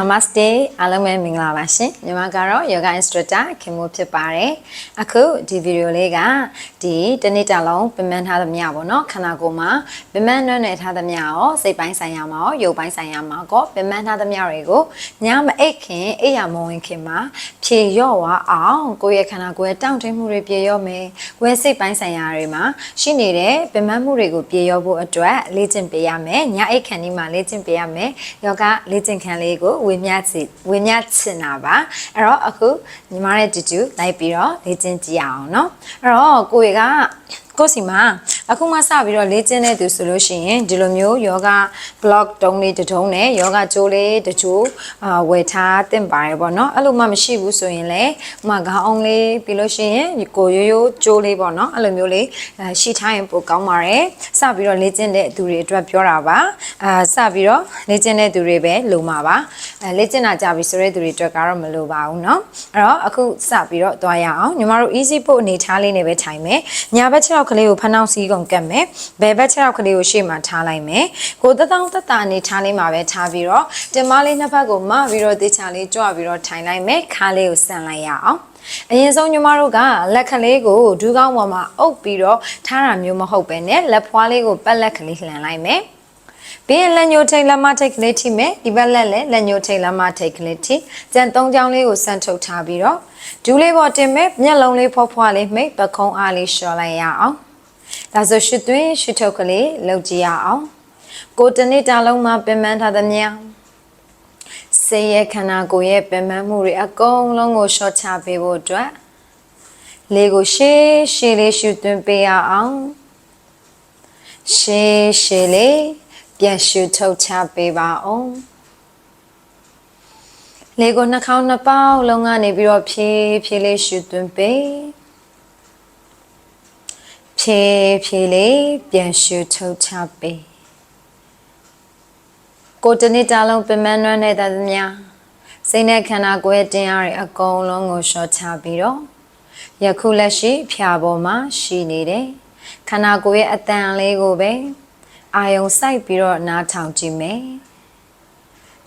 Namaste အားလုံးပဲမင်္ဂလာပါရှင်ညီမကတော့ Yoga Instructor ခင်မိုးဖြစ်ပါတယ်အခုဒီဗီဒီယိုလေးကဒီတစ်နေ့တာလုံးပင်ပန်းထားသမျှပေါ့နော်ခန္ဓာကိုယ်မှာပင်ပန်းနှွမ်းနယ်ထားသမျှရောစိတ်ပိုင်းဆိုင်ရာမှာရောရုပ်ပိုင်းဆိုင်ရာမှာကောပင်ပန်းထားသမျှတွေကိုညမအိတ်ခင်အိပ်ရမဝင်ခင်မှာဖြေလျော့သွားအောင်ကိုယ့်ရဲ့ခန္ဓာကိုယ်ရဲ့တောင့်တင်းမှုတွေပြေလျော့မယ်ကိုယ့်ရဲ့စိတ်ပိုင်းဆိုင်ရာတွေမှာရှိနေတဲ့ပင်ပန်းမှုတွေကိုပြေလျော့ဖို့အတွက်လေ့ကျင့်ပေးရမယ်ညအိတ်ခန်ဒီမှာလေ့ကျင့်ပေးရမယ်ယောဂလေ့ကျင့်ခန်းလေးကိုဝေမျှချဝေမျှချင်တာပါအဲ့တော့အခုညီမရဲ့တူတူလိုက်ပြီးတော့လေ့ကျင့်ကြည့်အောင်เนาะအဲ့တော့ကိုယ်ကကိုယ်စီမှာ အခုမှစပြီးတော့လေ့ကျင့်တဲ့သူဆိုလို့ရှိရင်ဒီလိုမျိုးယောဂ blog တုံးလေးတစ်တုံးနဲ့ယောဂကြိုးလေးတစ်ချို့အာဝယ်ထားတင်ပါတယ်ပေါ့နော်အဲ့လိုမှမရှိဘူးဆိုရင်လည်းဥမာခေါင်းအောင်လေးပြီးလို့ရှိရင်ကိုရိုးရိုးကြိုးလေးပေါ့နော်အဲ့လိုမျိုးလေးရှိထားရင်ပိုကောင်းပါတယ်စပြီးတော့လေ့ကျင့်တဲ့သူတွေအတွက်ပြောတာပါအာစပြီးတော့လေ့ကျင့်တဲ့သူတွေပဲလိုမှာပါအဲလေ့ကျင့်တာကြပြီဆိုတဲ့သူတွေအတွက်ကတော့မလိုပါဘူးเนาะအဲ့တော့အခုစပြီးတော့သွားရအောင်ညီမတို့ easy ပို့အနေထားလေးနဲ့ပဲထိုင်မယ်ညာဘက်ခြေထောက်ကလေးကိုဖနှောက်စီးကုန် ်ကတ်မယ်ဘယ်ဘက်ခြေထောက်ကလေးကိုရှေ့မှာထားလိုက်မယ်ကိုသက်တောင်းသက်တာအနေထားလေးမှာပဲထားပြီးတော့တင်မလေးနှစ်ဖက်ကိုမပြီးတော့တေချာလေးကြွပြီးတော့ထိုင်လိုက်မယ်ခါလေးကိုဆန်လိုက်ရအောင်အရင်ဆုံးညီမတို့ကလက်ကလေးကိုဒူးကောင်းပေါ်မှာအုပ်ပြီးတော့ထားတာမျိုးမဟုတ်ပဲねလက်ဖွားလေးကိုပတ်လက်ကလေးလှန်လိုက်မယ်ပြီးရင်လက်ညှိုးထိတ်လက်မထိတ်ကလေးထိမယ်ဒီဘက်လက်လည်းလက်ညှိုးထိတ်လက်မထိတ်ကလေးထိကြံသုံးချောင်းလေးကိုဆန့်ထုတ်ထားပြီးတော့ဒူးလေးပေါ်တင်မယ်မျက်လုံးလေးဖွားဖွားလေးမိတ်ပခုံးအားလေးလျှော်လိုက်ရအောင် ဒါဆိုရှုသွင်းရှုထုတ်ကလေးလုပ်ကြည့်ရအောင်ကိုတနေ့တာလုံးမှာပင်ပန်းထားသမျှစိတ်ရဲ့ခန္ဓာကိုယ်ရဲ့ပင်ပန်းမှုတွေအကုန်လုံးကိုလျှော့ချပေးဖို့အတွက်လေးကိုရှေးရှေးလေးရှုသွင်းပေးရအောင်ရှေးရှေးလေးပြန်ရှုထုတ်ချပေးပါအောင်လေးကိုနှာခေါင်းနှစ်ပေါက်လုံးကနေပြီးတော့ဖြည်းဖြည်းလေးရှုသွင်းပေး ဖြည်းဖြည်းလေးပြန်ရှုထုတ်ချပေးကိုတနေ့တာလုံးပင်မနှွမ်းနေတဲ့သမျှစိတ်နဲ့ခန္ဓာကိုယ်ရဲ့တင်အားတွေအကုန်လုံးကိုလျှော့ချပြီးတော့ယခုလက်ရှိဖြာပေါ်မှာရှိနေတဲ့ခန္ဓာကိုယ်ရဲ့အတန်လေးကိုပဲအာယုံစိုက်ပြီးတော့နားထောင်ကြည့်မယ်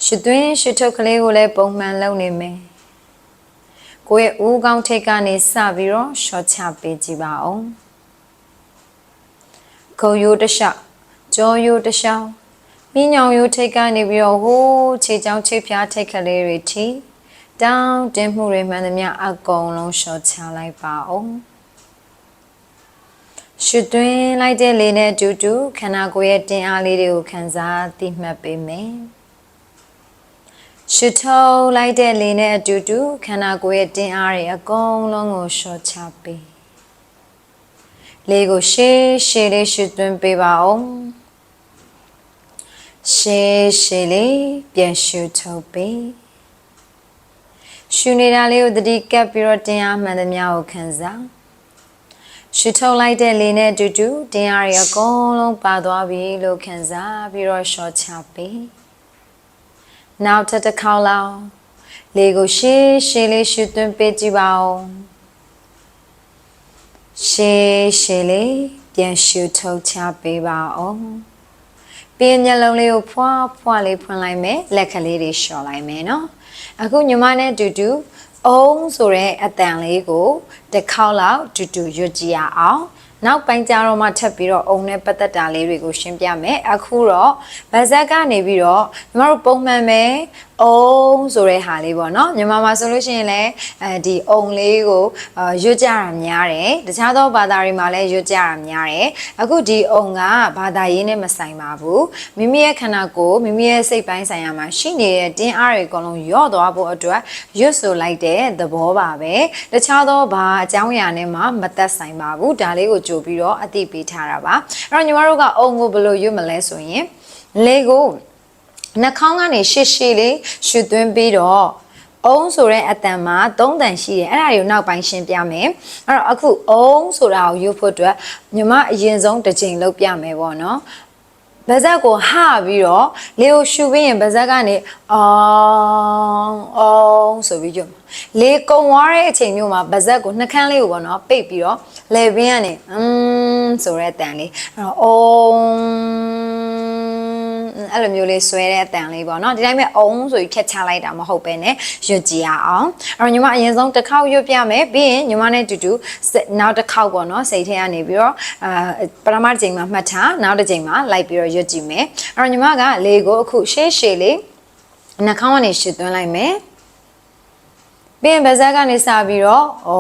ရှုသွင်းရှုထုတ်ကလေးကိုလည်းပုံမှန်လုပ်နေမယ်ကိုယ့်ရဲ့ဦးကောင်းထိတ်ကနေစပြီးတော့ရှော့ချပေးကြည့်ပါဦး ခုံရိုးတစ်လျှောက်ကြောရိုးတစ်လျှောက်မြင်းညောင်ရိုးထိတ်ကနေပြီးတော့ဟိုးခြေချောင်းခြေဖျားထိတ်ကလေးတွေထိတောင်းတင်းမှုတွေမှန်သမျှအကုန်လုံးရှော့ချလိုက်ပါဦးရှုသွင်းလိုက်တဲ့လေနဲ့အတူတူခန္ဓာကိုယ်ရဲ့တင်အားလေးတွေကိုခံစားသိမှတ်ပေးမယ်ရှုထုတ်လိုက်တဲ့လေနဲ့အတူတူခန္ဓာကိုယ်ရဲ့တင်အားတွေအကုန်လုံးကိုရှော့ချပေး လေကိုရှေးရှေးလေးရှုသွင်းပေးပါဦးရှေးရှေးလေးပြန်ရှုထုတ်ပေးရှုနေတာလေးကိုတတိကပ်ပြီးတော့တင်အားမှန်သမျှကိုခံစားရှုထုတ်လိုက်တဲ့လေနဲ့အတူတူတင်အားတွေအကုန်လုံးပါသွားပြီလို့ခံစားပြီးတော့ရှော့ချပေးနောက်တစ်တစ်ခေါက်လောက်လေကိုရှေးရှေးလေးရှုသွင်းပေးကြည့်ပါဦး ရှေးရှေးလေးပြန်ရှုထုတ်ချပေးပါဦးပြီးမျက်လုံးလေးကိုဖွာဖွာလေးဖွင့်လိုက်မယ်လက်ကလေးတွေလျှော်လိုက်မယ်နော်အခုညီမနဲ့အတူတူအုံးဆိုတဲ့အတန်လေးကိုတစ်ခေါက်လောက်တူတူရွတ်ကြည့်ရအောင်နောက်ပိုင်းကျတော့မှထပ်ပြီးတော့အုံနဲ့ပတ်သက်တာလေးတွေကိုရှင်းပြမယ်အခုတော့ဗဇက်ကနေပြီးတော့ညီမတို့ပုံမှန်ပဲ အုံဆိုတဲ့ဟာလေးပေါ့နော်မြန်မာမှာဆိုလို့ရှိရင်လည်းအဲဒီအုံလေးကိုရွတ်ကြတာများတယ်တခြားသောဘာသာတွေမှာလည်းရွတ်ကြတာများတယ်အခုဒီအုံကဘာသာရေးနဲ့မဆိုင်ပါဘူးမိမိရဲ့ခန္ဓာကိုယ်မိမိရဲ့စိတ်ပိုင်းဆိုင်ရာမှာရှိနေတဲ့တင်းအားတွေအကုန်လုံးယော့သွားဖို့အတွက်ရွတ်ဆိုလိုက်တဲ့သဘောပါပဲတခြားသောဘာအကြောင်းအရာနဲ့မှမသက်ဆိုင်ပါဘူးဒါလေးကိုကြိုပြီးတော့အသိပေးထားတာပါအဲ့တော့ညီမတို့ကအုံကိုဘယ်လိုရွတ်မလဲဆိုရင်လေကို နှာခေါင်းကနေရှေ့ရှေ့လေးရှူသွင်းပြီးတော့အုံးဆိုတဲ့အတန်မှာ၃တန်ရှိတယ်အဲ့ဒါတွေကိုနောက်ပိုင်းရှင်းပြမယ်အဲ့တော့အခုအုံးဆိုတာကိုရွတ်ဖို့အတွက်ညီမအရင်ဆုံးတစ်ချိန်လုပ်ပြမယ်ပေါ့နော်ဗဇက်ကိုဟပြီးတော့လေကိုရှူပြီးရင်ဗဇက်ကနေအောင်အောင်ဆိုပြီးကြွ လေကုံသွားတဲ့အချိန်မျိုးမှာဗဇက်ကိုနှကန်းလေးကိုပေါ့နော်ပိတ်ပြီးတော့လေဘင်းကနေอืมဆိုတဲ့အတန်လေးအဲ့တော့အောင် အဲ့လိုမျိုးလေးဆွဲတဲ့အတန်လေးပေါ့နော်ဒီတိုင်းပဲအုံးဆိုပြီးဖြတ်ချလိုက်တာမဟုတ်ပဲねရွတ်ကြည့်ရအောင်အဲ့တော့ညီမအရင်ဆုံးတစ်ခေါက်ရွတ်ပြမယ်ပြီးရင်ညီမနဲ့တူတူနောက်တစ်ခေါက်ပေါ့နော်စိတ်ထဲကနေပြီးတော့အာပထမတစ်ချိန်မှာမှတ်ထားနောက်တစ်ချိန်မှာလိုက်ပြီးတော့ရွတ်ကြည့်မယ်အဲ့တော့ညီမကလေကိုအခုရှေ့ရှေ့လေးနှာခေါင်းကနေရှစ်သွင်းလိုက်မယ် ပြီးရင်ဗဇက်ကနေစပြီးတော့ဩ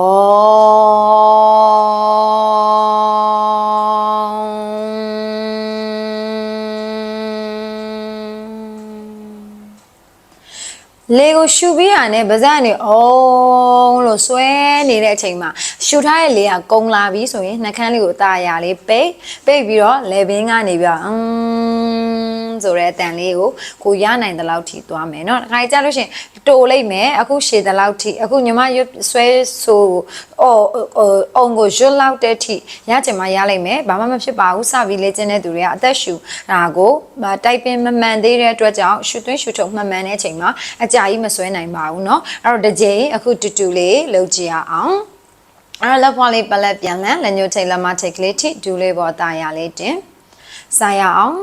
လေကိုရှူပြီးရနဲ့ဗဇက်ကနေအော်လို့ဆွဲနေတဲ့အချိန်မှာရှူထားတဲ့လေကကုံလာပြီဆိုရင်နှာခမ်းလေးကိုအသားအရာလေးပိတ်ပိတ်ပြီးတော့လေဘင်းကနေပြီးတော့အမ်ဆိုတဲ့အတန်လေးကိုကိုရနိုင်တဲ့လောက်ထိသွားမယ်เนาะခါကြလို့ရှိရင်တိုလိုက်မယ်အခုရှည်တဲ့လောက်ထိအခုညီမရွတ်ဆွဲဆိုအော်အောင်ကိုရွတ်လောက်တဲ့ထိရချင်မှရလိုက်မယ်ဘာမှမဖြစ်ပါဘူးစပြီးလေ့ကျင့်တဲ့သူတွေကအသက်ရှူတာကိုတိုက်ပင်မမှန်သေးတဲ့အတွက်ကြောင့်ရှူသွင်းရှူထုတ်မှန်မှန်တဲ့အချိန်မှာအကြာ ကြီးမဆွဲနိုင်ပါဘူးเนาะအဲ့တော့တစ်ကြိမ်အခုတူတူလေးလုပ်ကြည့်ရအောင်အဲ့တော့လက်ဖွားလေးပလက်ပြန်လန်လက်ညှိုးထိတ်လက်မထိတ်ကလေးထိဒူးလေးပေါ်တာရလေးတင်စားရအောင်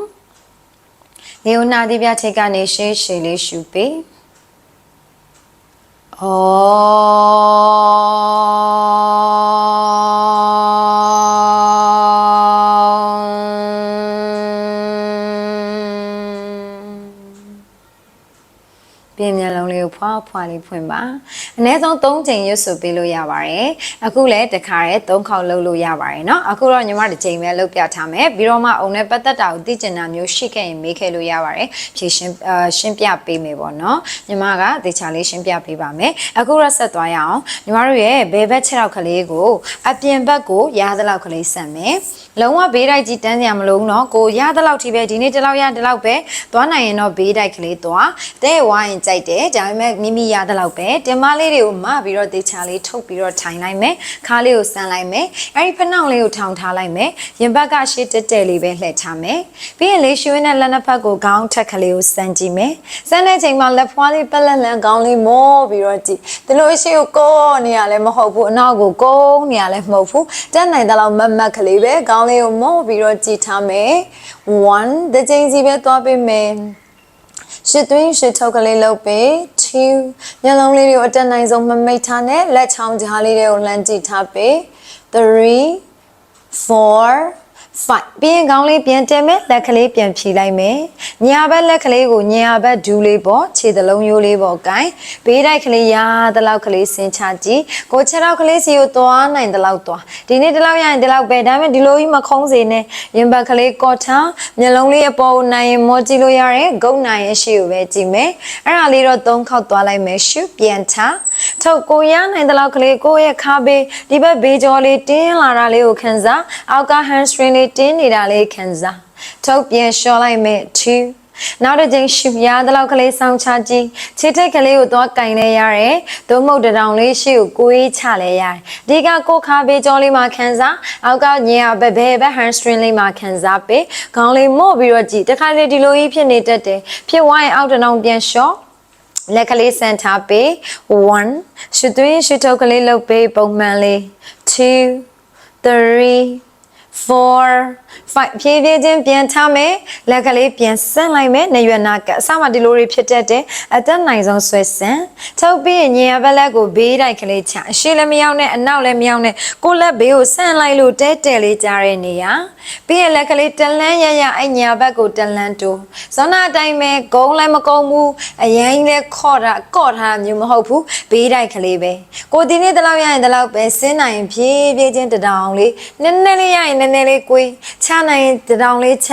လေယိုနာဒီပြထိတ်ကနေရှေးရှေးလေးရှူပေးဩ ပြင်းမျက်လုံးလေးကိုဖွာဖွာလေးဖွင့်ပါအနည်းဆုံး3ချိန်ရွတ်ဆိုပေးလို့ရပါတယ်အခုလည်းတခါရဲ3ခေါက်လုပ်လို့ရပါတယ်เนาะအခုတော့ညီမတစ်ချိန်ပဲလုပ်ပြထားမယ်ပြီးတော့မှအုံနဲ့ပတ်သက်တာကိုသိကျင်တာမျိုးရှိခဲ့ရင်မေးခဲ့လို့ရပါတယ်ဖြည့်ရှင်းအာရှင်းပြပေးမယ်ပေါ့เนาะညီမကသေချာလေးရှင်းပြပေးပါမယ်အခုတော့ဆက်သွားရအောင်ညီမတို့ရဲ့ဘယ်ဘက်ခြေထောက်ကလေးကိုအပြင်ဘက်ကိုရားသလောက်ကလေးဆန့်မယ်လုံးဝဘေးတိုက်ကြီးတန်းစရာမလိုဘူးเนาะကိုရသလောက်ထိပဲဒီနေ့ဒီလောက်ရဒီလောက်ပဲသွားနိုင်ရင်တော့ဘေးတိုက်ကလေးသွားတဲ့ဝိုင်း ကြိုက်တယ်ဒါပေမဲ့မိမိရသလောက်ပဲတင်မလေးတွေကိုမပြီးတော့တေချာလေးထုတ်ပြီးတော့ထိုင်လိုက်မယ်ခါလေးကိုဆန်းလိုက်မယ်အဲ့ဒီဖနှောင့်လေးကိုထောင်ထားလိုက်မယ်ရင်ဘက်ကရှေ့တက်တက်လေးပဲလှည့်ချမယ်ပြီးရင်လေးရွှေနဲ့လက်နှစ်ဖက်ကိုခေါင်းထက်ကလေးကိုဆန်းကြည့်မယ်ဆန်းတဲ့ချိန်မှာလက်ဖွားလေးပက်လက်လန်ခေါင်းလေးမောပြီးတော့ကြည့်ဒီလိုရှေ့ကိုကောနေရလဲမဟုတ်ဘူးအနောက်ကိုကုန်းနေရလဲမဟုတ်ဘူးတက်နိုင်တဲ့လောက်မတ်မတ်ကလေးပဲခေါင်းလေးကိုမောပြီးတော့ကြည့်ထားမယ်1တစ်ချိန်စီပဲသွားပေးမယ် ရှစ်သွင်းရှစ်ထုတ်ကလေးလုပ်ပေး2ညလုံးလေးတွေကိုအတက်နိုင်ဆုံးမမိတ်ထားနဲ့လက်ချောင်းကြားလေးတွေကိုလှမ်းကြည့်ထားပေး3 4 5ပြီးရင်ခေါင်းလေးပြန်တက်မယ်လက်ကလေးပြန်ဖြီလိုက်မယ်ညာဘက်လက်ကလေးကိုညာဘက်ဒူးလေးပေါ့ခြေသလုံးရိုးလေးပေါ့ကိုင်းဘေးတိုက်ကလေးရာသလောက်ကလေးဆင်းချကြည့်ကိုခြေထောက်ကလေးစီကိုသွားနိုင်သလောက်သွားဒီနေ့ဒီလောက်ရရင်ဒီလောက်ပဲဒါပေမဲ့ဒီလိုကြီးမခုံးစေနဲ့ရင်ဘက်ကလေးကော့ထားမျက်လုံးလေးအပေါ်ကိုနိုင်ရင်မောကြည့်လို့ရတယ်ဂုတ်နိုင်ရင်ရှေ့ကိုပဲကြည့်မယ်အဲ့ဒါလေးတော့သုံးခေါက်သွားလိုက်မယ်ရှုပြန်ချ ထုတ်ကိုရနိုင်သလောက်ကလေးကိုယ့်ရဲ့ခါဘေးဒီဘက်ဘေးကြောလေးတင်းလာတာလေးကိုခံစားအောက်က hamstring လေးတင်းနေတာလေးခံစားထုတ်ပြန်လျှော်လိုက်မယ်2နောက်တစ်ချိန်ရှူရသလောက်ကလေးစောင်းချကြည့်ခြေထိတ်ကလေးကိုသွားကင်လဲရတယ်ဒုမုတ်တတောင်လေးရှေ့ကိုကိုေးချလဲရတယ်ဒီကကိုခါဘေးကြောလေးမှာခံစားအောက်ကညင်ရဘဲဘဲဘဲ hamstring လေးမှာခံစားပေးခေါင်းလေးမို့ပြီးတော့ကြည့်တခါလေဒီလိုကြီးဖြစ်နေတတ်တယ်ဖြစ်ဝိုင်းအောက်တတောင်ပြန်လျှော့ လက်ကလေးစန်ထားပေး1ရှစ်သွင်းရှစ်ထုတ်ကလေးလုပ်ပေးပုံမှန်လေး2 3 4 5ဖြည်းဖြည်းချင်းပြန်ထားမယ်လက်ကလေးပြန်ဆန့်လိုက်မယ်နေရွယ်နာကအစမှဒီလိုတွေဖြစ်တတ်တယ်အသက်နိုင်ဆုံးဆွဲဆန့်ထုတ်ပြီးရင်ညင်ရဘက်လက်ကိုဘေးတိုက်ကလေးချအရှိလည်းမရောက်နဲ့အနောက်လည်းမရောက်နဲ့ကိုလက်ဘေးကိုဆန့်လိုက်လို့တဲတဲလေးကြားတဲ့နေရာပြီးရင်လက်ကလေးတလန်းရရအဲ့ညာဘက်ကိုတလန်းတိုးဇောနာတိုင်းပဲဂုံးလည်းမကုန်းဘူးအရင်လည်းခေါ့တာကော့ထားမျိုးမဟုတ်ဘူးဘေးတိုက်ကလေးပဲကိုဒီနေ့တလောက်ရရင်တလောက်ပဲဆင်းနိုင်ရင်ဖြည်းဖြည်းချင်းတတောင်လေးနည်းနည်းလေးရရင်နည်းနည်းလေးကိုယ်ချနိုင်ရင်တတောင်လေးချ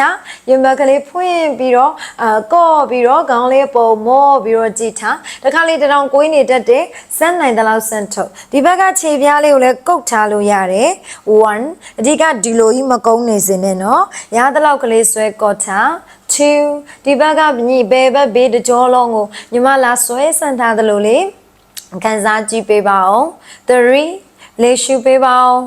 ရင်ဘက်ကလေးဖွင့်ပြီးတော့အာကော့ပြီးတော့ခေါင်းလေးပုံမောပြီးတော့ကြည့်ထားတခါလေးတတောင်ကိုင်းနေတတ်တယ်စမ်းနိုင်တဲ့လောက်စမ်းထုတ်ဒီဘက်ကခြေပြားလေးကိုလည်းကုတ်ထားလို့ရတယ်1အဓိကဒီလိုကြီးမကုန်းနေစင်နဲ့နော်ရတဲ့လောက်ကလေးဆွဲကော့ထား2ဒီဘက်ကညိဘဲဘက်ဘေးတကြောလုံးကိုညီမလာဆွဲဆန်ထားသလိုလေခံစားကြည့်ပေးပါအောင်3လေးရှူပေးပါအောင်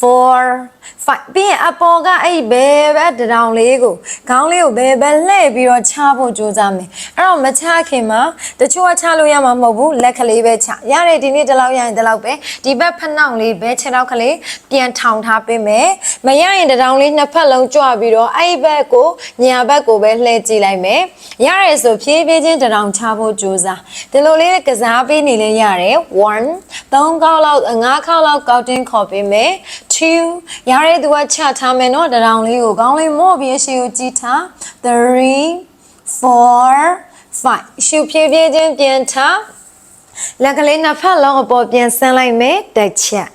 4 5ပြီးရင်အပေါ်ကအဲ့ဘယ်ဘက်တစ်တောင်လေးကိုခေါင်းလေးကိုဘယ်ဘက်လှည့်ပြီးတော့ချဖို့ကြိုးစားမယ်အဲ့တော့မချခင်မှာတချို့ကချလို့ရမှာမဟုတ်ဘူးလက်ကလေးပဲချရတယ်ဒီနေ့ဒီလောက်ရရင်ဒီလောက်ပဲဒီဘက်ဖက်နှောင်လေးဘဲခြေထောက်ကလေးပြန်ထောင်ထားပေးမယ်မရရင်တစ်တောင်လေးနှစ်ဖက်လုံးကြွပြီးတော့အဲ့ဘက်ကိုညာဘက်ကိုပဲလှည့်ကြည့်လိုက်မယ်ရတယ်ဆိုဖြည်းဖြည်းချင်းတစ်တောင်ချဖို့ကြိုးစားဒီလိုလေးကစားပေးနေလဲရတယ်1 3ခေါက်လောက်5ခေါက်လောက်ကောက်တင်းခေါ်ပေးမယ် 2ရတဲ့သူကချထားမယ်နော်တစ်တောင်လေးကိုခေါင်းလေးမော့ပြီးအရှိကိုကြည့်ထား3 4 5ရှုဖြည်းဖြည်းချင်းပြန်ထားလက်ကလေးနှစ်ဖက်လုံးအပေါ်ပြန်ဆန်းလိုက်မယ်တစ်ချက်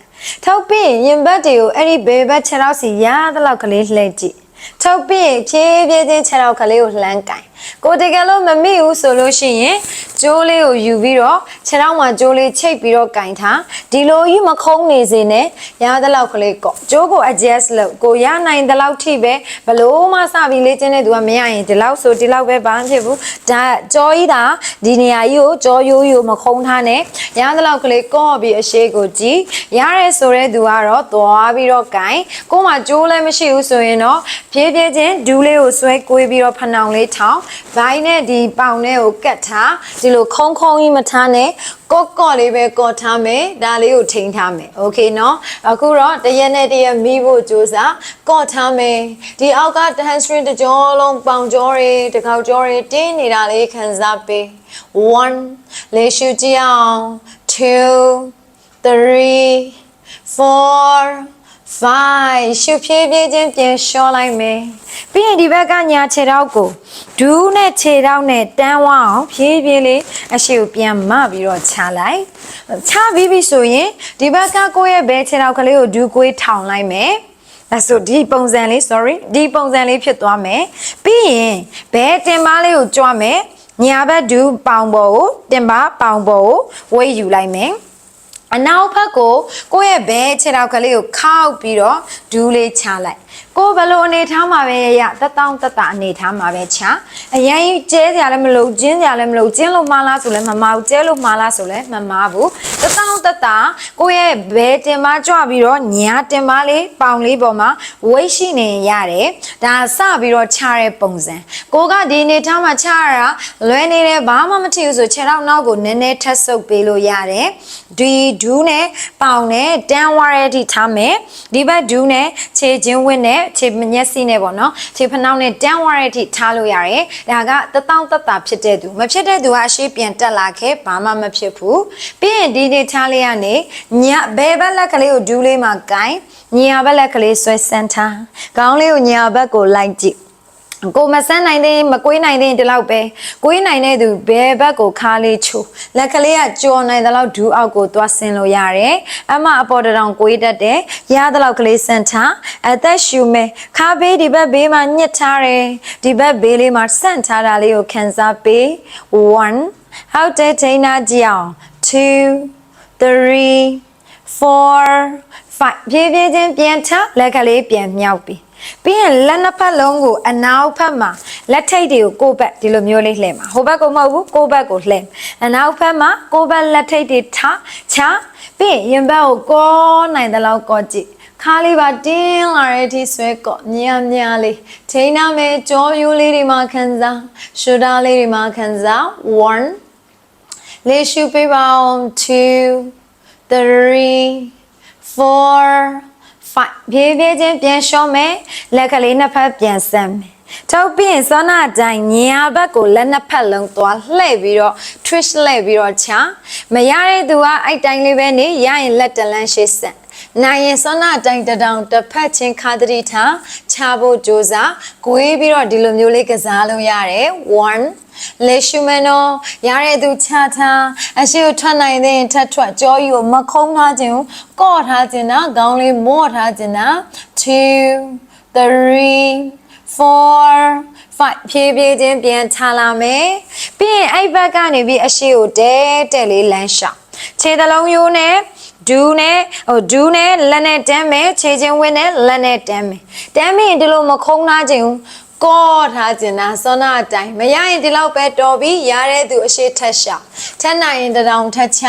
ထောက်ပြီးရင်ဘတ်တွေကိုအဲ့ဒီဘေဘတ်ခြေထောက်စီရသလောက်ကလေးလှည့်ကြည့်ထောက်ပြီးဖြည်းဖြည်းချင်းခြေထောက်ကလေးကိုလှမ်းကင်ကိုတကယ်လို့မမိဘူးဆိုလို့ရှိရင်ကြိုးလေးကိုယူပြီးတော့ခြေထောက်မှာကြိုးလေးချိတ်ပြီးတော့ကင်ထားဒီလိုကြီးမခုံးနေစေနဲ့ရသလောက်ကလေးကော့ကြိုးကို adjust လုပ်ကိုရနိုင်သလောက်ထိပဲဘလို့မှစပြီးလေ့ကျင့်တဲ့သူကမရရင်ဒီလောက်ဆိုဒီလောက်ပဲဘာမှဖြစ်ဘူးဒါကြောကြီးတာဒီနေရာကြီးကိုကြောရိုးရိုးမခုံးထားနဲ့ရသလောက်ကလေးကော့ပြီးအရှိကိုကြည့်ရရဲဆိုတဲ့သူကတော့သွားပြီးတော့ကင်ကိုမှကြိုးလည်းမရှိဘူးဆိုရင်တော့ဖြည်းဖြည်းချင်းဒူးလေးကိုဆွဲကွေးပြီးတော့ဖဏောင်လေးထောင်ဘိုင်းနဲ့ဒီပေါင်နဲ့ကိုကတ်ထားဒီလိုခုံခုံကြီးမထားနဲ့ကော့ကော့လေးပဲကော့ထားမယ်ဒါလေးကိုထိန်းထားမယ်โอเคเนาะအခုတော့တရက်နဲ့တရက်မိဖို့ကြိုးစားကော့ထားမယ်ဒီအောက်က hamstring တစ်ကြောလုံးပေါင်ကြောတွေတစ်ခေါက်ကြောတွေတင်းနေတာလေးခံစားပေး1လေးရှူကြည့်အောင်2 3 4 5ရှုဖြည်းဖြည်းချင်းပြန်လျှောလိုက်မယ်ပြီးရင်ဒီဘက်ကညာခြေထောက်ကိုဒူးနဲ့ခြေထောက်နဲ့တန်းဝအောင်ဖြည်းဖြည်းလေးအရှိကိုပြန်မပြီးတော့ချလိုက်ချပြီးပြီဆိုရင်ဒီဘက်ကကိုယ့်ရဲ့ဘဲခြေထောက်ကလေးကိုဒူးကွေးထောင်လိုက်မယ်ဒါဆိုဒီပုံစံလေး sorry ဒီပုံစံလေးဖြစ်သွားမယ်ပြီးရင်ဘဲတင်ပါလေးကိုကြွားမယ်ညာဘက်ဒူးပေါင်ပေါ်ကိုတင်ပါပေါင်ပေါ်ကိုဝေးယူလိုက်မယ် အနောက်ဘက်ကိုကိုယ့်ရဲ့ဘဲခြေထောက်ကလေးကိုခောက်ပြီးတော့ဒူးလေးချလိုက် ကိုယ်ဘလို့အနေထားမှာပဲရတတောင်းတတအနေထားမှာပဲချအရင်ကျဲစရာလည်းမလိုကျင်းစရာလည်းမလိုကျင်းလို့မှားလားဆိုလည်းမမှားဘူးကျဲလို့မှားလားဆိုလည်းမမှားဘူးတတောင်းတတကိုယ့်ရဲ့ဘဲတင်မကြွပြီးတော့ညာတင်မလေးပေါင်လေးပေါ်မှာဝိတ်ရှိနေရတယ်ဒါစပြီးတော့ချတဲ့ပုံစံကိုကဒီအနေထားမှာချရတာလွယ်နေတယ်ဘာမှမထီဘူးဆိုခြေထောက်နောက်ကိုနည်းနည်းထပ်ဆုပ်ပေးလို့ရတယ်ဒီဒူးနဲ့ပေါင်နဲ့တန်းဝါရဲထိထားမယ်ဒီဘက်ဒူးနဲ့ခြေချင်းဝင်းနဲ့ခြေမျက်စိနဲ့ပေါ့နော်ခြေဖနှောင်းနဲ့တန်းဝါရဲထိထားလို့ရတယ်ဒါကတတောင်းတတဖြစ်တဲ့သူမဖြစ်တဲ့သူကအရှိပြန်တက်လာခဲ့ဘာမှမဖြစ်ဘူးပြီးရင်ဒီနေထားလေးကနေညဘဲဘက်လက်ကလေးကိုဒူးလေးမှာကင်ညာဘက်လက်ကလေးဆွဲဆန်းထားခေါင်းလေးကိုညာဘက်ကိုလိုက်ကြည့် ကိုမဆန်းနိုင်သေးမကွေးနိုင်သေးဒီလောက်ပဲကွေးနိုင်တဲ့သူဘယ်ဘက်ကိုခါလေးချိုးလက်ကလေးကကြော်နိုင်တဲ့လောက်ဒူးအောက်ကိုသွားဆင်းလို့ရတယ်အမအပေါ်တထောင်ကွေးတတ်တယ်ရတဲ့လောက်ကလေးစန်ထားအသက်ရှူမယ်ခါဘေးဒီဘက်ဘေးမှာညှစ်ထားတယ်ဒီဘက်ဘေးလေးမှာဆန့်ထားတာလေးကိုခံစားပေး1ဟုတ်တယ်ထိန်းနာကြည့်အောင်2 3 4 5ဖြည်းဖြည်းချင်းပြန်ထလက်ကလေးပြန်မြောက်ပြီး ပြီးရင်လက်နှစ်ဖက်လုံးကိုအနောက်ဖက်မှာလက်ထိပ်တွေကိုကိုယ့်ဘက်ဒီလိုမျိုးလေးလှည့်မှာဟိုဘက်ကိုမဟုတ်ဘူးကိုယ့်ဘက်ကိုလှည့်အနောက်ဖက်မှာကိုယ့်ဘက်လက်ထိပ်တွေထားချပြီးရင်ရင်ဘက်ကိုကောနိုင်တဲ့လောက်ကောကြည့်ခါလေးပါတင်းလာတဲ့အထိဆွဲကော့မြန်မြန်လေးထိန်းနာမယ်ကြောရိုးလေးတွေမှာခံစားရှူတာလေးတွေမှာခံစား1လေးရှူပေးပါအောင်2 3 4 5ဖြည်းဖြည်းချင်းပြန်လျှောမယ်လက်ကလေးနှစ်ဖက်ပြန်ဆမ်းမယ်ထုတ်ပြီးရင်စောနာတိုင်းညာဘက်ကိုလက်နှစ်ဖက်လုံးသွားလှည့်ပြီးတော့ twist လှည့်ပြီးတော့ချမရတဲ့သူကအဲ့တိုင်းလေးပဲနေရရင်လက်တလန်းရှေ့ဆက်နိုင်ရင်စောနာတိုင်းတတောင်တစ်ဖက်ချင်းခါတတိထားချဖို့ကြိုးစားကိုေးပြီးတော့ဒီလိုမျိုးလေးကစားလို့ရတယ်1 လေရှုမနောရတဲ့သူချထားအရှိကိုထွက်နိုင်တဲ့ထက်ထွက်ကြောကြီးကိုမခုံးထားခြင်းကော့ထားခြင်းနာခေါင်းလေးမော့ထားခြင်းနာ2 3 4 5ဖြည်းဖြည်းချင်းပြန်ချလာမယ်ပြီးရင်အဲ့ဘက်ကနေပြီးအရှိကိုတဲတဲလေးလမ်းလျှောက်ခြေသလုံးရိုးနဲ့ဒူးနဲ့ဟိုဒူးနဲ့လက်နဲ့တန်းမယ်ခြေချင်းဝင်းနဲ့လက်နဲ့တန်းမယ်တန်းပြီးဒီလိုမခုံးထားခြင်း ကောထားကျင်တာစောနာအတိုင်းမရရင်ဒီလောက်ပဲတော်ပြီရတဲ့သူအရှိထက်ရှာထက်နိုင်ရင်တထောင်ထက်ချ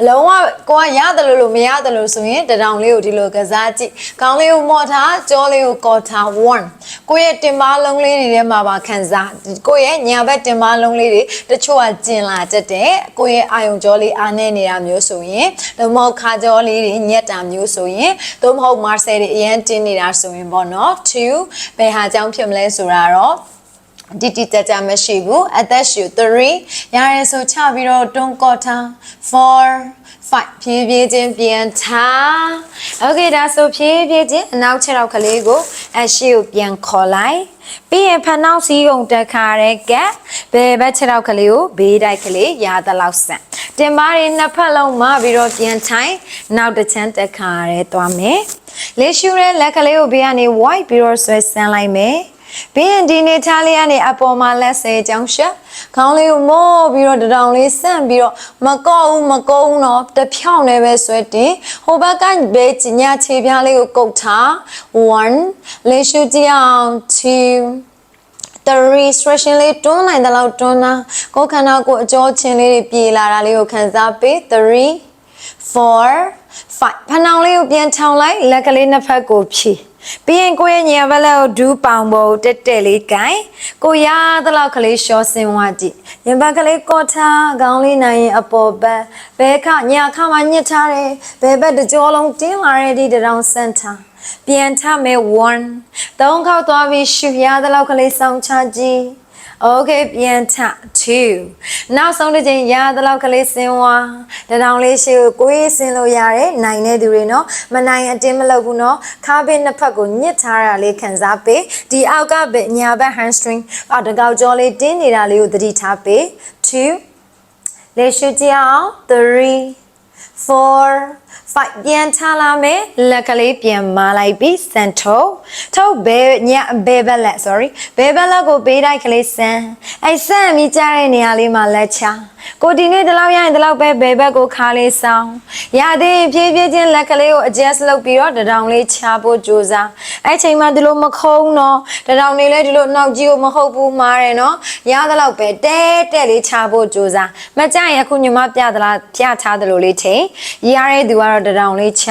အလုံးဝကိုကရတယ်လို့လို့မရတယ်လို့ဆိုရင်တထောင်လေးကိုဒီလိုကစားကြည့်ခေါင်းလေးကိုမော့ထားကြောလေးကိုကော်ထား1ကိုယ့်ရဲ့တင်ပါလုံးလေးတွေထဲမှာပါခံစားကိုယ့်ရဲ့ညာဘက်တင်ပါလုံးလေးတွေတချို့ကကျင်လာတတ်တယ်ကိုယ့်ရဲ့အာယုံကြောလေးအားနေနေတာမျိုးဆိုရင်သို့မဟုတ်ခါကြောလေးတွေညက်တာမျိုးဆိုရင်သို့မဟုတ်မာဆယ်တွေအရင်တင်းနေတာဆိုရင်ပေါ့နော်2ဘယ်ဟာကြောင့်ဖြစ်မလဲဆိုတာတော့တိတိကျကျမရှိဘူးအသက်ရှူ3ရရဲဆိုချပြီးတော့တွန်းကော့ထား4 5ဖြည်းဖြည်းချင်းပြန်ထားโอเคဒါဆိုဖြည်းဖြည်းချင်းအနောက်ခြေထောက်ကလေးကိုအရှိကိုပြန်ခေါ်လိုက်ပြီးရင်ဖနှောက်စည်းကုန်တက်ခါတဲ့ကက်ဘယ်ဘက်ခြေထောက်ကလေးကိုဘေးတိုက်ကလေးရာသလောက်ဆန်တင်ပါးတွေနှစ်ဖက်လုံးမပြီးတော့ပြန်ထိုင်နောက်တစ်ချမ်းတက်ခါရဲသွားမယ်လေးရှူတဲ့လက်ကလေးကိုဘေးကနေ white ပြီးတော့ဆွဲဆန်းလိုက်မယ် ဘင်းဒီနေချားလေးကနေအပေါ်မှာလက်ဆဲကြောင်းရှက်ခေါင်းလေးကိုမိုးပြီးတော့တတောင်လေးဆန့်ပြီးတော့မကော့ဘူးမကုန်းတော့တဖြောင်းနေပဲဆွဲတင်ဟိုဘက်ကပဲညာခြေပြားလေးကိုကုတ်ထား1လေးရှူကြည့်အောင်2 the restriction လေးတွန်းနိုင်တဲ့လောက်တွန်းတာကိုယ်ခန္ဓာကိုယ်အကြောချင်းလေးတွေပြေလာတာလေးကိုခံစားပေး3 4 5ဖနောင်လေးကိုပြန်ထောင်လိုက်လက်ကလေးနှစ်ဖက်ကိုဖြည့် ပြီးရင်ကိုယ့်ရဲ့ညဘက်လက်ကိုဒူးပေါင်ပေါ်တက်တက်လေးကင်ကိုရသလောက်ကလေးရှော့စင်ဝါကြည့်ညဘက်ကလေးကော့ထားခေါင်းလေးနိုင်ရင်အပေါ်ဘက်ဘဲခညာခမှညစ်ထားတယ်ဘဲဘက်တစ်ကြောလုံးတင်းလာတဲ့ဒီတောင်စန်တာပြန်ထမယ်1သုံးခေါက်သွားပြီးရှူရသလောက်ကလေးစောင်းချကြည့် Okay ပြန်ထ2နောက်ဆုံးတစ်ချိန်ရသလောက်ကလေးစင်ဝါတထောင်လေးရှိကိုကိုယ်စင်လို့ရတယ်နိုင်တဲ့သူတွေနော်မနိုင်အတင်းမလုပ်ဘူးနော်ခါးပင်းနှစ်ဖက်ကိုညှစ်ထားတာလေးခံစားပေးဒီအောက်ကဘက်ညာဘက် hamstring အော်တကောက်ကြောလေးတင်းနေတာလေးကိုသတိထားပေး2လေရှုကြည့်အောင်3 4 5ပြန်ချလာမယ်လက်ကလေးပြန်မလိုက်ပြီးစန်ထုတ်ထုတ်ဘဲညဘဲဘက်လက် sorry ဘဲဘက်လက်ကိုပေးတိုက်ကလေးစမ်းအဲစမ်းပြီးကြားတဲ့နေရာလေးမှာလက်ချကိုဒီနေ့ဒီလောက်ရရင်ဒီလောက်ပဲဘဲဘက်ကိုခါလေးဆောင်းရသေးရင်ဖြည်းဖြည်းချင်းလက်ကလေးကို adjust လုပ်ပြီးတော့တထောင်လေးချဖို့ကြိုးစားအဲချိန်မှာဒီလိုမခုံးတော့တထောင်လေးလည်းဒီလိုနှောက်ကြီးကိုမဟုတ်ဘူးမှားတယ်နော်ရသလောက်ပဲတဲတဲလေးချဖို့ကြိုးစားမကြရင်အခုညီမပြသလားပြထားသလိုလေးချိန်ရရတဲ့သူကတော့တထောင်လေးချ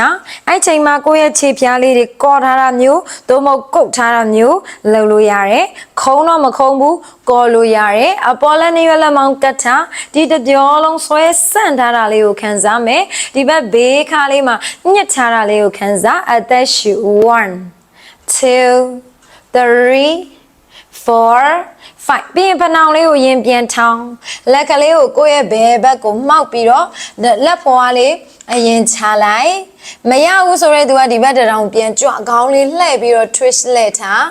အဲ့ချိန်မှာကိုယ့်ရဲ့ခြေပြားလေးတွေကော်ထားတာမျိုးသို့မဟုတ်ကုတ်ထားတာမျိုးလုပ်လို့ရတယ်ခုံးတော့မခုံးဘူးကော်လို့ရတယ်အပေါ်လက်နေရလက်မောင်းကတ်ထားဒီတပြောလုံးဆွဲဆန့်ထားတာလေးကိုခံစားမယ်ဒီဘက်ဘေးခါလေးမှာညှစ်ထားတာလေးကိုခံစားအသက်ရှူ1 2 3 4 5ပြီးရင်ဖနောင်လေးကိုရင်ပြန်ထောင်းလက်ကလေးကိုကိုယ့်ရဲ့ဘယ်ဘက်ကိုမှောက်ပြီးတော့လက်ဖွားလေးအရင်ချလိုက်မရဘူးဆိုရဲသူကဒီဘက်တရောင်ပြန်ကြွခေါင်းလေးလှည့်ပြီးတော့ twist လှည့်ထား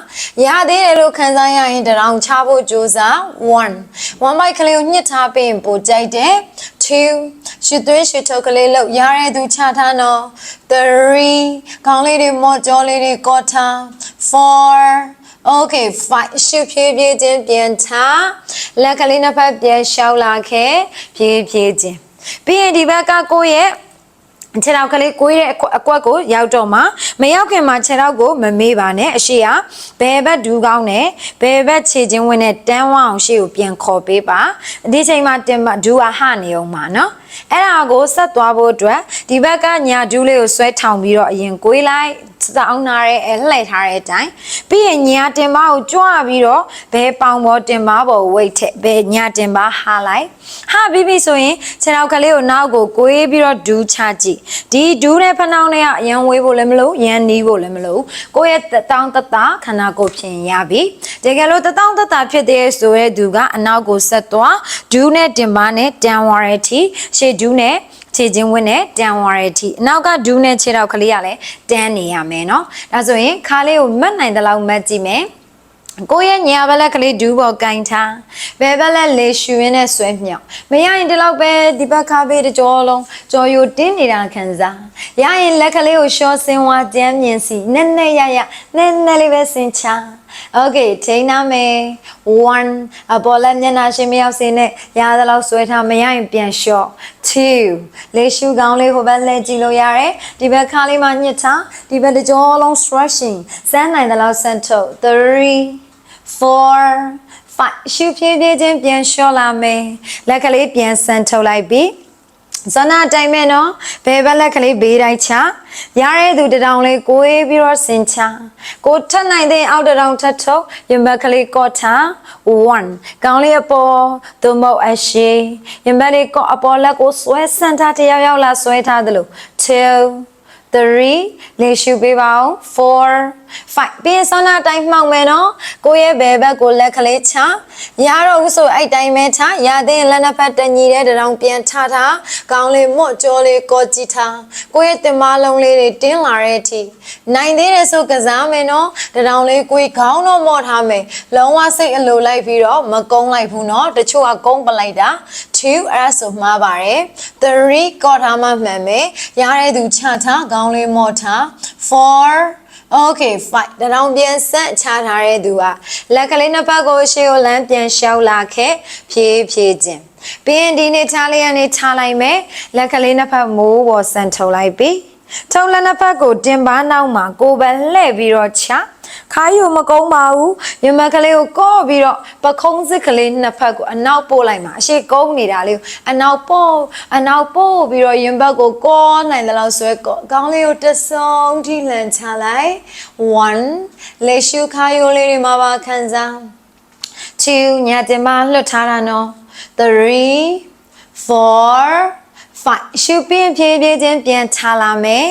ရသေးတယ်လို့ခံစားရရင်တရောင်ချဖို့ကြိုးစား1 1 bite ကလေးကိုညှစ်ထားပြီးရင်ပိုကြိုက်တယ်2ရှူသွေးရှူထုတ်ကလေးလို့ရတဲ့သူချထားနော်3ခေါင်းလေးတွေမော့ကြောလေးတွေကော့ထား4 Okay 5ရှုဖြည်းဖြည်းချင်းပြန်ထားလက်ကလေးနှစ်ဖက်ပြန်လျှောက်လာခဲ့ဖြည်းဖြည်းချင်းပြီးရင်ဒီဘက်ကကိုယ့်ရဲ့ခြေထောက်ကလေးကိုယ်ရဲ့အကွက်ကိုရောက်တော့မှမရောက်ခင်မှာခြေထောက်ကိုမမေးပါနဲ့အရှိကဘယ်ဘက်ဒူးကောင်းနဲ့ဘယ်ဘက်ခြေချင်းဝင်နဲ့တန်းဝအောင်ရှေ့ကိုပြန်ခေါ်ပေးပါဒီချိန်မှာတင်ပါဒူးကဟနေအောင်ပါနော်အဲ့ဒါကိုဆက်သွားဖို့အတွက်ဒီဘက်ကညာဒူးလေးကိုဆွဲထောင်ပြီးတော့အရင်ကိုယ်လိုက် စောင်းနာတဲ့အဲလှည့်ထားတဲ့အတိုင်းပြီးရင်ညာတင်ပါကိုကြွပြီးတော့ဘဲပေါင်ပေါ်တင်ပါပေါ်ဝိတ်ထက်ဘဲညာတင်ပါဟာလိုက်ဟာပြီးပြီဆိုရင်ခြေထောက်ကလေးကိုနောက်ကိုကိုေးပြီးတော့ဒူးချကြည့်ဒီဒူးတဲ့ဖနှောင်းတွေကအရန်ဝေးဖို့လည်းမလို့ရန်နီးဖို့လည်းမလို့ကိုယ့်ရဲ့တောင်းတတခန္ဓာကိုယ်ဖြင်ရပြီတကယ်လို့တတောင်းတတဖြစ်တဲ့ဆိုရဲသူကအနောက်ကိုဆက်သွားဒူးနဲ့တင်ပါနဲ့တန်ဝါရတီရှေ့ဒူးနဲ့ ခြေချင်းဝင်းနဲ့တန်ဝါရတီအနောက်ကဒူးနဲ့ခြေထောက်ကလေးကလည်းတန်းနေရမယ်เนาะဒါဆိုရင်ခါလေးကိုမတ်နိုင်တဲ့လောက်မတ်ကြည့်မယ်ကိုရဲ့ညာဘက်လက်ကလေးဒူးပေါ်ကင်ထားဘယ်ဘက်လက်လေရှူရင်းနဲ့ဆွဲမြောက်မရရင်ဒီလောက်ပဲဒီဘက်ခါပေးတကြောလုံးကြော်ယိုတင်းနေတာခံစားရရင်လက်ကလေးကိုရှော့စင်ဝါကြမ်းမြင်စီနက်နက်ရရနက်နက်လေးပဲစင်ချ Okay ချိန်နာမယ်1အပေါ်လက်မျက်နှာရှင်မရောက်စေနဲ့ရသလောက်ဆွဲထားမရရင်ပြန်လျှော့2လေရှူကောင်းလေးဟိုဘက်လဲကြည့်လို့ရတယ်ဒီဘက်ခါလေးမှာညှစ်ထားဒီဘက်တကြောလုံး stretching စမ်းနိုင်သလောက်ဆန်ထုတ်3 4 5ရှုဖြည်းဖြည်းချင်းပြန်လျှော့လာမယ်လက်ကလေးပြန်ဆန်ထုတ်လိုက်ပြီ ဇနာတိုင်မဲ့နော်ဘယ်ဘက်လက်ကလေးဘေးတိုင်းချရတဲ့သူတစ်တောင်လေးကိုေးပြီးတော့ဆင်ချကိုထက်နိုင်တဲ့အောက်တစ်တောင်ထပ်ထုတ်ရင်ဘက်ကလေးကော့ထား1ကောင်းလေးအပေါ်သို့မဟုတ်အရှိရင်ဘက်လေးကော့အပေါ်လက်ကိုဆွဲဆန်ထားတယောက်ယောက်လာဆွဲထားသလို2 3လေရှုပေးပါဦး4 5ပြီးရင်ဆောင်းနာတိုင်းမှောက်မယ်နော်ကိုယ့်ရဲ့ဘယ်ဘက်ကိုလက်ကလေးချရတော့ဘူးဆိုအဲ့တိုင်းပဲချရတဲ့လက်နှစ်ဖက်တညီတဲ့တရောင်ပြန်ထထားကောင်းလေးမော့ကြောလေးကောကြည့်ထားကိုယ့်ရဲ့တင်မလုံးလေးတွေတင်းလာတဲ့အထိနိုင်သေးတယ်ဆိုကစားမယ်နော်တရောင်လေးကိုယ်ခေါင်းတော့မော့ထားမယ်လုံးဝစိတ်အလိုလိုက်ပြီးတော့မကုန်းလိုက်ဘူးနော်တချို့ကကုန်းပလိုက်တာ2အဲ့ဒါဆိုမှားပါတယ်3ကော့ထားမှမှန်မယ်ရတဲ့သူချထားခေါင်းလေးမော့ထား4 Okay 5တရောင်ပြန်ဆက်ချထားတဲ့သူကလက်ကလေးနှစ်ဖက်ကိုရှေ့ကိုလမ်းပြန်လျှောက်လာခဲ့ဖြည်းဖြည်းချင်းပြီးရင်ဒီနေ့ချလေးရနေချလိုက်မယ်လက်ကလေးနှစ်ဖက်မိုးပေါ်ဆန်ထုတ်လိုက်ပြီ ထုံလက်နှစ်ဖက်ကိုတင်ပါနောက်မှာကိုယ်ပဲလှည့်ပြီးတော့ချခါယူမကုန်းပါဘူးမြမကလေးကိုကော့ပြီးတော့ပခုံးစစ်ကလေးနှစ်ဖက်ကိုအနောက်ပို့လိုက်မှာအရှိကုန်းနေတာလေးကိုအနောက်ပို့အနောက်ပို့ပြီးတော့ရင်ဘက်ကိုကောနိုင်တယ်လို့ဆွဲကောကောင်းလေးကိုတဆုံထိလှန်ချလိုက်1လေရှုခါယူလေးတွေမှာပါခံစား2ညတင်မလွတ်ထားတာနော်3 4 5ရှုပ်ပြင်းဖြည်းဖြည်းချင်းပြန်ချလာမယ်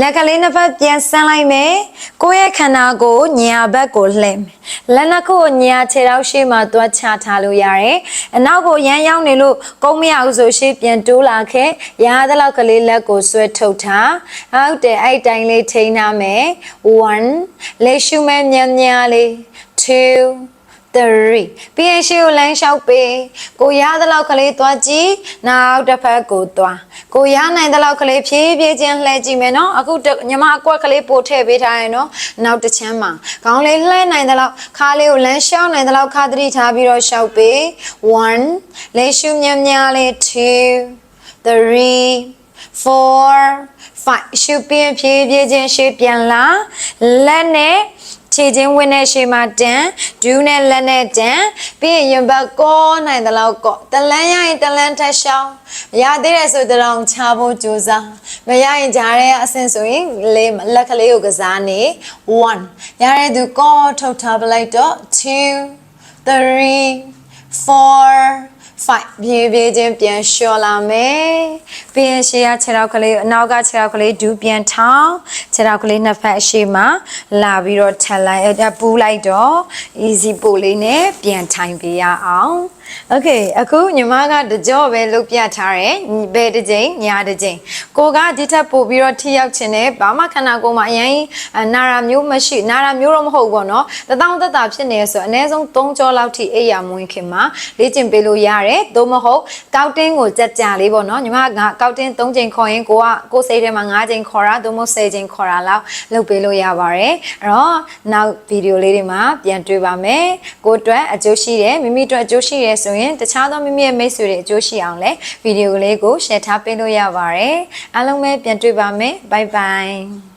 လက်ကလေးနှစ်ဖက်ပြန်ဆန်းလိုက်မယ်ကိုယ့်ရဲ့ခန္ဓာကိုညာဘက်ကိုလှည့်မယ်လက်နှစ်ခုကိုညာခြေထောက်ရှေ့မှာတွားချထားလို့ရတယ်အနောက်ကိုရမ်းရောက်နေလို့ကုန်းမရဘူးဆိုရှေ့ပြန်တိုးလာခဲ့ရသလောက်ကလေးလက်ကိုဆွဲထုတ်ထားဟုတ်တယ်အဲ့တိုင်းလေးထိန်းထားမယ်1လက်ရှုမဲ့မြန်မြန်လေး2 3ပြီးရင်ရှေ့ကိုလမ်းလျှောက်ပေးကိုရသလောက်ကလေးသွားကြည့်နောက်တစ်ဖက်ကိုသွားကိုရနိုင်သလောက်ကလေးဖြည်းဖြည်းချင်းလှည့်ကြည့်မယ်နော်အခုညီမအကွက်ကလေးပို့ထည့်ပေးထားရင်နော်နောက်တစ်ချမ်းမှာခေါင်းလေးလှည့်နိုင်သလောက်ခါလေးကိုလမ်းလျှောက်နိုင်သလောက်ခါသတိထားပြီးတော့လျှောက်ပေး1လေးရှုမြများလေး2 3 4 5ရှုပြင်းဖြည်းဖြည်းချင်းရှေ့ပြန်လာလက်နဲ့ ခြေချင်းဝင်းနဲ့ရှေ့မှာတန်ဒူးနဲ့လက်နဲ့တန်ပြီးရင်ရင်ဘတ်ကောနိုင်တဲ့လောက်ကောတလန်းရရင်တလန်းထက်ရှောင်းမရသေးတဲ့ဆိုတောင်ချဖို့ကြိုးစားမရရင်ဂျားရဲအဆင့်ဆိုရင်လေးလက်ကလေးကိုကစားနေ1ရတဲ့သူကောထုတ်ထားပလိုက်တော့2 3 4 5ပြေးပြေးချင်းပြန်လျှော်လာမယ်ပြီးရင်ရှေ့ကခြေထောက်ကလေးအနောက်ကခြေထောက်ကလေးဒူးပြန်ထောင်းခြေထောက်ကလေးနှစ်ဖက်အရှိမလာပြီးတော့ထပ်လိုက်အပူးလိုက်တော့ easy ပို့လေးနဲ့ပြန်ထိုင်ပေးရအောင် Okay အခုညီမကတကြောပဲလုပ်ပြထားတယ်ဘယ်တစ်ချိန်ညာတစ်ချိန်ကိုကဒီထက်ပို့ပြီးတော့ထိရောက်ခြင်းနဲ့ဘာမှခန္ဓာကိုယ်မှာအရင်နာရာမျိုးမရှိနာရာမျိုးတော့မဟုတ်ဘူးပေါ့နော်တထောင်သက်တာဖြစ်နေဆိုအနည်းဆုံး3ကြောလောက်ထိအိပ်ရမွေးခင်မှာလေ့ကျင့်ပေးလို့ရတယ်သို့မဟုတ်ကောက်တင်းကိုကြက်ကြလေးပေါ့နော်ညီမကကောက်တင်း3ချိန်ခေါ်ရင်ကိုကကိုစိတ်ထဲမှာ5ချိန်ခေါ်တာသို့မဟုတ်10ချိန်ခေါ်တာလောက်လုပ်ပေးလို့ရပါတယ်အဲ့တော့နောက်ဗီဒီယိုလေးတွေမှာပြန်တွေ့ပါမယ်ကိုအတွက်အကျိုးရှိတယ်မိမိအတွက်အကျိုးရှိတယ်ဆိုရင်တခြားသောမိမိရဲ့မိတ်ဆွေတွေအကျိုးရှိအောင်လဲဗီဒီယိုလေးကို share ထားပေးလို့ရပါတယ်အားလုံးပဲပြန်တွေ့ပါမယ် bye bye